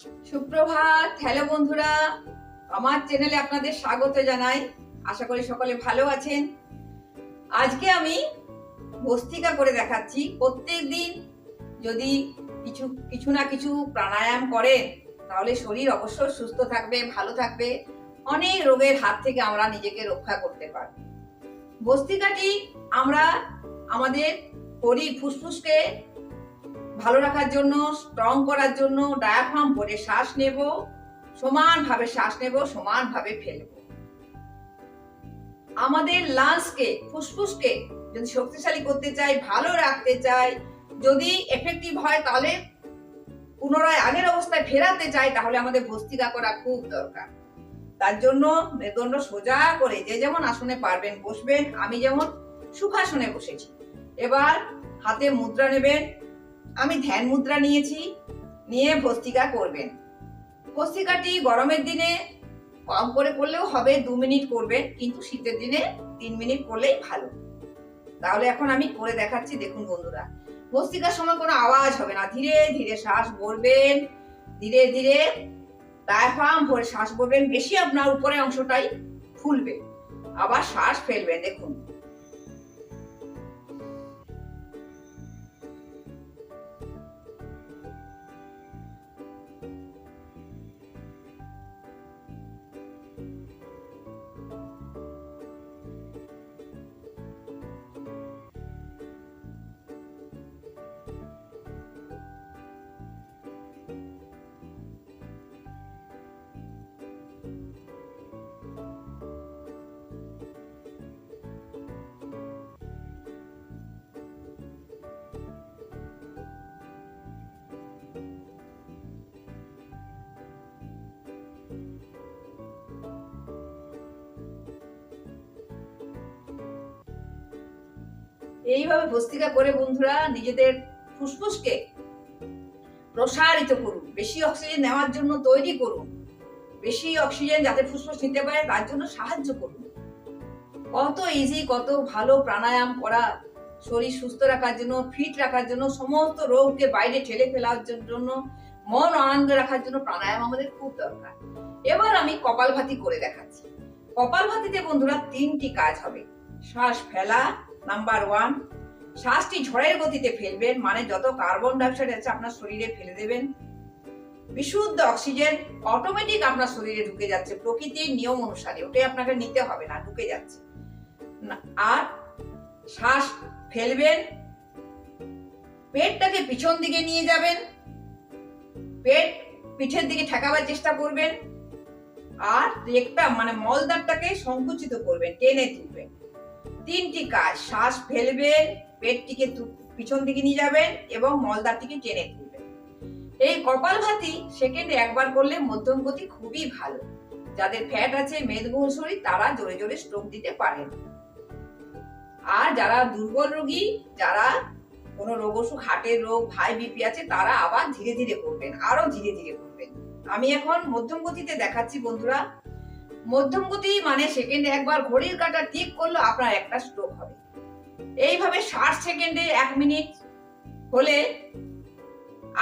সুপ্রভাত। হ্যালো বন্ধুরা, আমার চ্যানেলে আপনাদের স্বাগত জানাই। আশা করি সকলে ভালো আছেন। আজকে আমি ভস্তিকা করে দেখাচ্ছি। প্রত্যেক দিন যদি কিছু কিছু না কিছু প্রাণায়াম করেন, তাহলে শরীর অবশ্যই সুস্থ থাকবে, ভালো থাকবে। অনেক রোগের হাত থেকে আমরা নিজেকে রক্ষা করতে পারব। ভস্তিকাটি আমরা আমাদের শরীর ফুসফুসকে ভালো রাখার জন্য স্ট্রং করার জন্য ডায়াফ্রাম ভরে শ্বাস নেব, সমানভাবে শ্বাস নেব, সমানভাবে ফেলব। আমাদের লাংসকে ফুসফুসকে যদি শক্তিশালী করতে চাই, ভালো রাখতে চাই, যদি এফেক্টিভ হয় তাহলে পুনরায় আগের অবস্থায় ফেরাতে চাই, তাহলে আমাদের ভস্তিকা করা খুব দরকার। তার জন্য মেরুদণ্ড সোজা করে যে যেমন আসনে পারবেন, বসবেন, আমি যেমন সুখাসনে বসেছি। এবার হাতে মুদ্রা নেবেন আমি ধ্যান মুদ্রা নিয়েছি, নিয়ে ভস্তিকা করবেন। ভস্তিকাটি গরমের দিনে কম করে করলেও হবে, দু মিনিট করবেন কিন্তু শীতের দিনে তিন মিনিট করলেই ভালো। তাহলে এখন আমি করে দেখাচ্ছি, দেখুন বন্ধুরা। ভস্তিকার সময় কোনো আওয়াজ হবে না। ধীরে ধীরে শ্বাস ভরবেন ধীরে ধীরে ডায়াফ্রাম ভরে শ্বাস ভরবেন বেশি আপনার উপরের অংশটাই ফুলবে। আবার শ্বাস ফেলবেন, দেখুন। এইভাবে ভস্তিকা করে বন্ধুরা নিজেদের ফুসফুসকে প্রসারিত করুন। বেশি অক্সিজেন নেওয়ার জন্য তৈরি করুন। বেশি অক্সিজেন যাতে ফুসফুস নিতে পারে, তার জন্য সাহায্য করুন। কত ইজি কত ভালো প্রাণায়াম করা, শরীর সুস্থ রাখার জন্য ফিট রাখার জন্য, সমস্ত রোগকে বাইরে ঠেলে ফেলার জন্য, মন আনন্দ রাখার জন্য প্রাণায়াম আমাদের খুব দরকার। এবার আমি কপালভাতি করে দেখাচ্ছি। কপালভাতিতে বন্ধুরা তিনটি কাজ হবে। শ্বাস ফেলা নাম্বার ওয়ান শ্বাসটি ঝড়ের গতিতে ফেলবেন মানে যত কার্বন ডাইঅক্সাইড আছে আপনার শরীরে ফেলে দেবেন। বিশুদ্ধ অক্সিজেন অটোমেটিক আপনার শরীরে ঢুকে যাচ্ছে, প্রকৃতির নিয়ম অনুসারে। ওটাই আপনাকে নিতে হবে না, ঢুকে যাচ্ছে। আর শ্বাস ফেলবেন, পেটটাকে পিছন দিকে নিয়ে যাবেন, পেট পিঠের দিকে ঠেকাবার চেষ্টা করবেন, আর একটা মানে মলদারটাকে সংকুচিত করবেন, টেনে তুলবেন। তিনটি কাজ। শ্বাস ফেলবেন পেটটিকে পিছন দিকে নিয়ে যাবেন এবং মলদারটিকে টেনে তুলবেন। এই কপালভাতি সেকেন্ডে একবার করলে মধ্যম গতি খুবই ভালো। যাদের ফ্যাট আছে, মেদবহুল শরীর, তারা জোরে জোরে স্ট্রোক দিতে পারেন। আর যারা দুর্বল রোগী, যারা কোনো রোগ অসুখ, হার্টের রোগ ভাই বিপি আছে, তারা আবার ধীরে ধীরে করবেন, আরও ধীরে ধীরে করবেন। আমি এখন মধ্যম গতিতে দেখাচ্ছি বন্ধুরা। মধ্যম গতি মানে সেকেন্ডে একবার ঘড়ির কাঁটা ঠিক করল, আপনার একটা স্ট্রোক হবে। এইভাবে ষাট সেকেন্ডে এক মিনিট হলে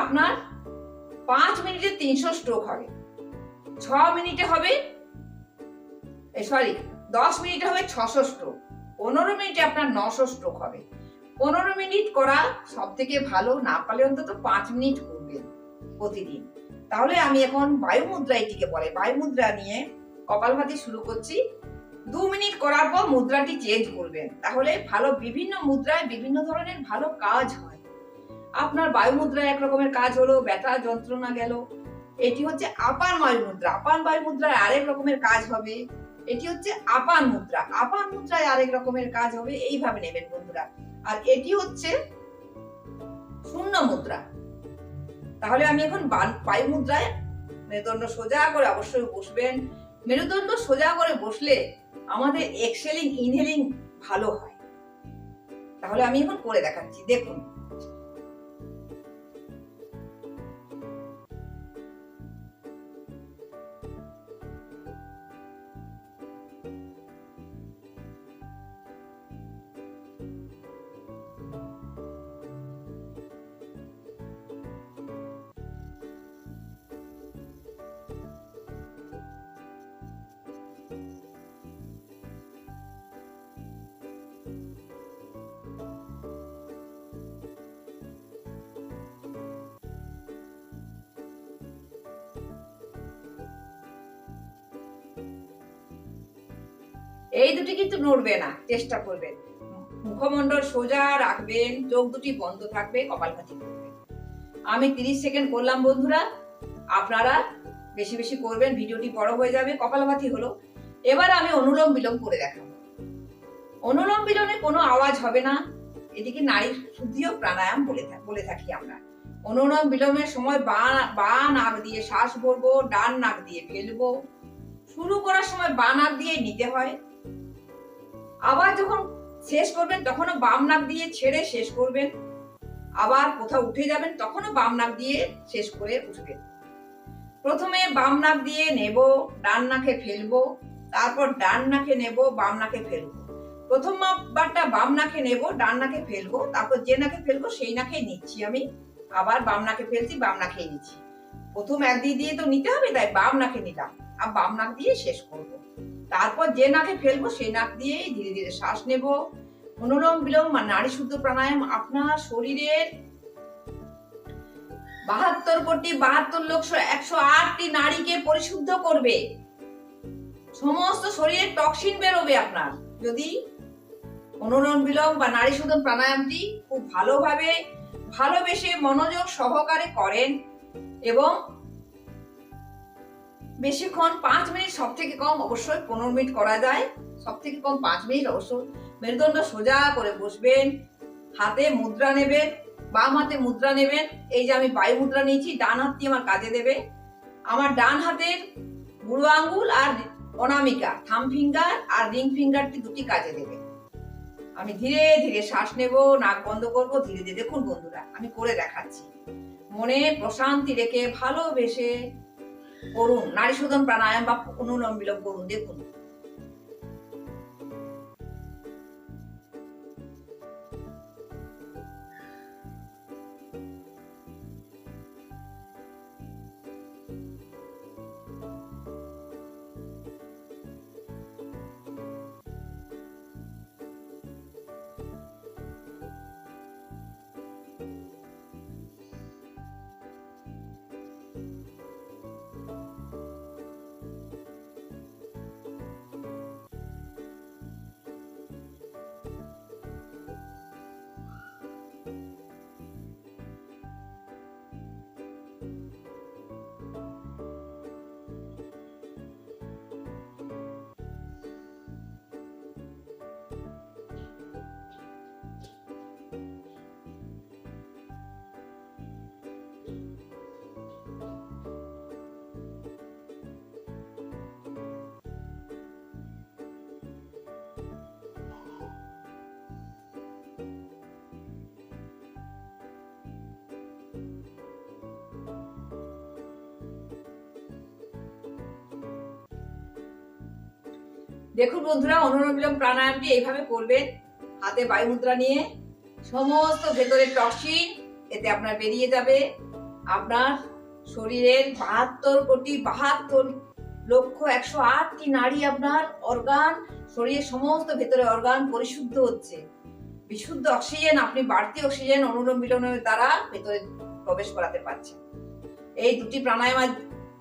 আপনার পাঁচ মিনিটে তিনশো স্ট্রোক হবে। ছ মিনিটে হবে সরি দশ মিনিটে হবে ছশো স্ট্রোক পনেরো মিনিটে আপনার নশো স্ট্রোক হবে। পনেরো মিনিট করা সব থেকে ভালো, না পারলে অন্তত পাঁচ মিনিট করবেন প্রতিদিন। তাহলে আমি এখন বায়ু মুদ্রা এটিকে বলে বায়ু মুদ্রা নিয়ে কপালভাতি শুরু করছি। দু মিনিট করার পর মুদ্রাটি চেঞ্জ করবেন। তাহলে ভালো বিভিন্ন মুদ্রায় বিভিন্ন ধরনের ভালো কাজ হয়। আপনার বায়ু মুদ্রায় এক রকমের কাজ হলো, ব্যথা যন্ত্রণা গেল। এটি হচ্ছে আপান বায়ু মুদ্রা। আপান বায়ু মুদ্রায় আরেক রকমের কাজ হবে। এটি হচ্ছে আপান মুদ্রা। আপান মুদ্রায় আরেক রকমের কাজ হবে। এইভাবে নেবেন বন্ধুরা। আর এটি হচ্ছে শূন্য মুদ্রা। তাহলে আমি এখন বায়ু মুদ্রায় মেরুদণ্ড সোজা করে অবশ্যই বসবেন। মেরুদণ্ড সোজা করে বসলে আমাদের এক্সেলিং ইনহেলিং ভালো হয়। তাহলে আমি এখন করে দেখাচ্ছি। দেখুন। এই দুটি কিন্তু নড়বে না, চেষ্টা করবেন। মুখমণ্ডল সোজা রাখবেন, চোখ দুটি বন্ধ থাকবে কপালভাতি করবেন আমি তিরিশ সেকেন্ড করলাম বন্ধুরা, আপনারা বেশি বেশি করবেন, ভিডিওটি বড় হয়ে যাবে, কপালভাতি হলো। এবার আমি অনুলোম বিলোম করে দেখাবো। অনুলোম বিলোমে কোনো আওয়াজ হবে না, এদিকে নারী শুদ্ধিও প্রাণায়াম বলে বলে থাকি আমরা। অনুলোম বিলোমের সময় বা বা নাক দিয়ে শ্বাস ভরবো, ডান নাক দিয়ে ফেলব। শুরু করার সময় বা নাক দিয়ে নিতে হয়। আবার যখন শেষ করবেন, তখনও বাম নাক দিয়ে ছেড়ে শেষ করবেন। আবার কোথাও উঠে যাবেন, তখনও বাম নাক দিয়ে শেষ করে উঠবেন। প্রথমে বাম নাক দিয়ে নেব, ডান নাকে ফেলব, তারপর ডান নাকে নেব, বাম নাকে ফেলব। প্রথম বারটা বাম নাকে নেব, ডান নাকে ফেলব, তারপর যে নাকে ফেলব, সেই নাকে নিচ্ছি আমি। আবার বাম নাকে ফেলছি, বাম নাকে নিচ্ছি। প্রথম এক দিয়ে দিয়ে তো নিতে হবে, তাই বাম নাকে নিলাম। আর বাম নাক দিয়ে শেষ করব। তারপর যে নাকে ফেলব, সেই নাক দিয়েই ধীরে ধীরে শ্বাস নেব। অনুলোম বিলোম বা নারী শুদ্ধ প্রাণায়াম আপনার শরীরের বাহাত্তর কোটি, বাহাত্তর লক্ষ, একশো আটটি নারীকে পরিশুদ্ধ করবে। সমস্ত শরীরের টক্সিন বেরোবে আপনার। যদি অনুলোম বিলোম বা নারী শোধন প্রাণায়ামটি খুব ভালোভাবে, ভালোবেসে মনোযোগ সহকারে করেন এবং বেশিক্ষণ পাঁচ মিনিট সব থেকে কম অবশ্যই পনেরো মিনিট করা যায়। সব থেকে কম পাঁচ মিনিট অবশ্যই মেরুদণ্ড সোজা করে বসবেন, হাতে মুদ্রা নেবেন, বাম হাতে মুদ্রা নেবেন। এই যে আমি বায়ু মুদ্রা নিয়েছি, ডান হাতটি আমার কাজে দেবে। আমার ডান হাতের বুড়ো আঙ্গুল আর অনামিকা, থাম ফিঙ্গার আর রিং ফিঙ্গারটি দুটি কাজে দেবে। আমি ধীরে ধীরে শ্বাস নেব, নাক বন্ধ করব, ধীরে ধীরে দেখুন বন্ধুরা, আমি করে দেখাচ্ছি। মনে প্রশান্তি রেখে ভালোবেসে করুন। নারী শোধন প্রাণায়াম বা অনুলম করুন দেখুন। দেখুন বন্ধুরা অনুলোম প্রাণায়ামটি এইভাবে করবেন। হাতে বায়ু মুদ্রা নিয়ে সমস্ত ভেতরের টক্সিন, এতে আপনার বেরিয়ে যাবে। আপনার শরীরের বাহাত্তর কোটি বাহাত্তর লক্ষ একশো আটটি নারী আপনার অর্গান শরীরের সমস্ত ভেতরে অর্গান পরিশুদ্ধ হচ্ছে। বিশুদ্ধ অক্সিজেন, আপনি বাড়তি অক্সিজেন অনুলোম বিলোমের দ্বারা ভেতরে প্রবেশ করাতে পারছেন। এই দুটি প্রাণায়াম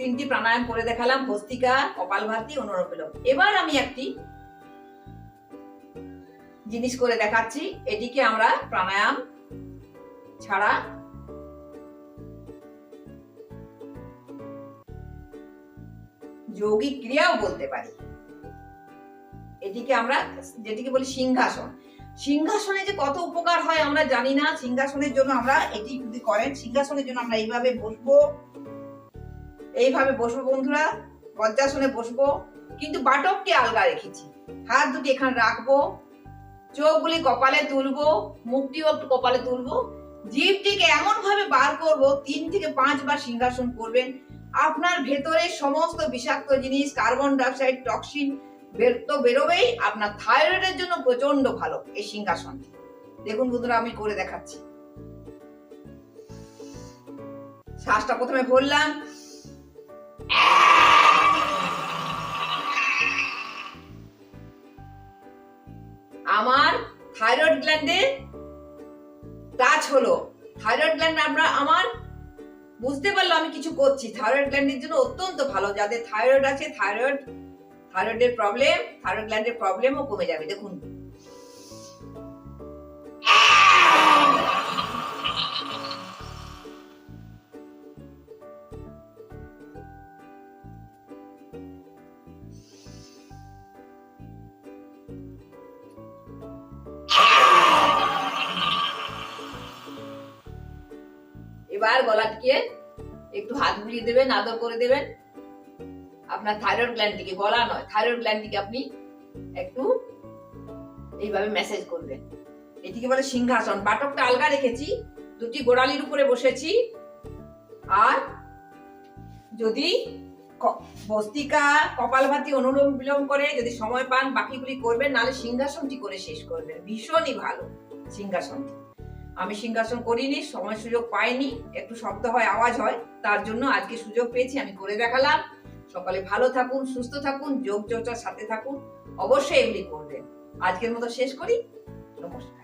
তিনটি প্রাণায়াম করে দেখালাম ভস্তিকা কপালভাতি অনুলোম বিলোম এবার আমি একটি জিনিস করে দেখাচ্ছি, এটিকে আমরা প্রাণায়াম ছাড়া যৌগিক ক্রিয়াও বলতে পারি। এটিকে আমরা যেটিকে বলি সিংহাসন। সিংহাসনে যে কত উপকার হয় আমরা জানি না। সিংহাসনের জন্য আমরা এটি যদি করেন, সিংহাসনের জন্য আমরা এইভাবে বসবো। এইভাবে বসবো বন্ধুরা বজ্রাসনে বসবো। কিন্তু বাটককে আলগা রেখেছি। হাত দুটি এখানে রাখব, চোখগুলি কপালে তুলবো, মুখটিও একটু কপালে তুলবো। জিভটিকে এমন ভাবে বার করব, তিন থেকে পাঁচবার সিংহাসন করবেন। আপনার ভেতরে সমস্ত বিষাক্ত জিনিস, কার্বন ডাইঅক্সাইড, টক্সিন বের তো বেরোবেই। আপনার থাইরয়েডের জন্য প্রচণ্ড ভালো এই সিংহাসনটি। দেখুন বন্ধুরা, আমি করে দেখাচ্ছি। শ্বাসটা প্রথমে ভরলাম। আমার থাইরয়েড গ্ল্যান্ডে টাচ হলো। থাইরয়েড গ্ল্যান্ড আমরা, আমার বুঝতে পারল আমি কিছু করছি। থাইরয়েড গ্ল্যান্ডের জন্য অত্যন্ত ভালো। যাদের থাইরয়েড আছে থাইরয়েড থাইরয়েডের প্রবলেম থাইরয়েড গ্ল্যান্ডের প্রবলেমও কমে যাবে। দেখুন এবার গলাটিকে একটু হাত বুলিয়ে দেবেন, আদর করে দেবেন। আপনার থাইরয়েড গ্ল্যান্ডটিকে গলা নয় থাইরয়েড গ্ল্যান্ডটিকে আপনি একটু এইভাবে মেসেজ করবেন। এটিকে বলে সিংহাসন। বাটকটা আলগা রেখেছি, দুটি গোড়ালির উপরে বসেছি। আর যদি বস্তিকা, কপালভাতি অনুলোম বিলোম করে যদি সময় পান, বাকিগুলি করবেন, নাহলে সিংহাসনটি করে শেষ করবেন। ভীষণই ভালো সিংহাসনটি। আমি সিংহাসন করিনি, সময় সুযোগ পাইনি, একটু শব্দ হয়, আওয়াজ হয়, তার জন্য আজকে সুযোগ পেয়েছি, আমি করে দেখালাম। সকালে ভালো থাকুন, সুস্থ থাকুন, যোগ চর্চার সাথে থাকুন, অবশ্যই এগুলি করবেন। আজকের মতো শেষ করি, নমস্কার।